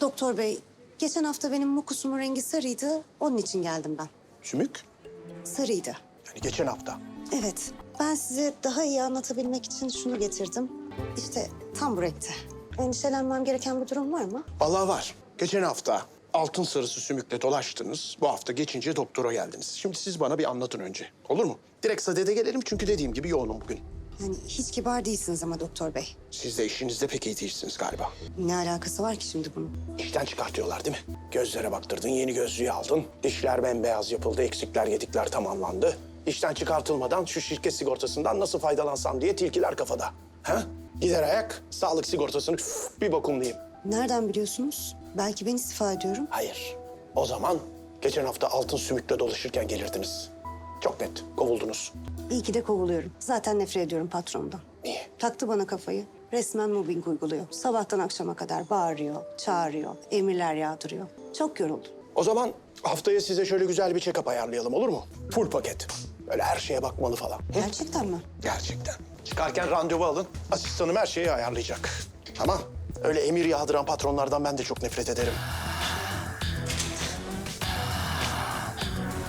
Doktor bey, geçen hafta benim mukusumun rengi sarıydı. Onun için geldim ben. Sümük? Sarıydı. Yani geçen hafta. Evet, ben size daha iyi anlatabilmek için şunu getirdim. İşte tam bu renkte. Endişelenmem gereken bir durum var mı? Vallahi var. Geçen hafta altın sarısı sümükle dolaştınız. Bu hafta geçince doktora geldiniz. Şimdi siz bana bir anlatın önce. Olur mu? Direkt sadede gelelim çünkü dediğim gibi yoğunum bugün. Yani hiç kibar değilsiniz ama doktor bey. Siz de işinizde pek iyi değilsiniz galiba. Ne alakası var ki şimdi bunun? İşten çıkartıyorlar değil mi? Gözlere baktırdın, yeni gözlüğü aldın. Dişler bembeyaz yapıldı, eksikler, gedikler tamamlandı. İşten çıkartılmadan şu şirket sigortasından nasıl faydalansam diye tilkiler kafada. Ha? Gider ayak, sağlık sigortasını üf, bir bakumlayayım. Nereden biliyorsunuz? Belki ben istifa ediyorum. Hayır. O zaman geçen hafta altın sümükle dolaşırken gelirdiniz. Çok net, kovuldunuz. İyi ki de kovuluyorum. Zaten nefret ediyorum patronumdan. Niye? Taktı bana kafayı. Resmen mobbing uyguluyor. Sabahtan akşama kadar bağırıyor, çağırıyor, emirler yağdırıyor. Çok yoruldum. O zaman haftaya size şöyle güzel bir check-up ayarlayalım olur mu? Full paket. Böyle her şeye bakmalı falan. Gerçekten mi? Gerçekten. Çıkarken randevu alın. Asistanım her şeyi ayarlayacak. Tamam. Öyle emir yağdıran patronlardan ben de çok nefret ederim.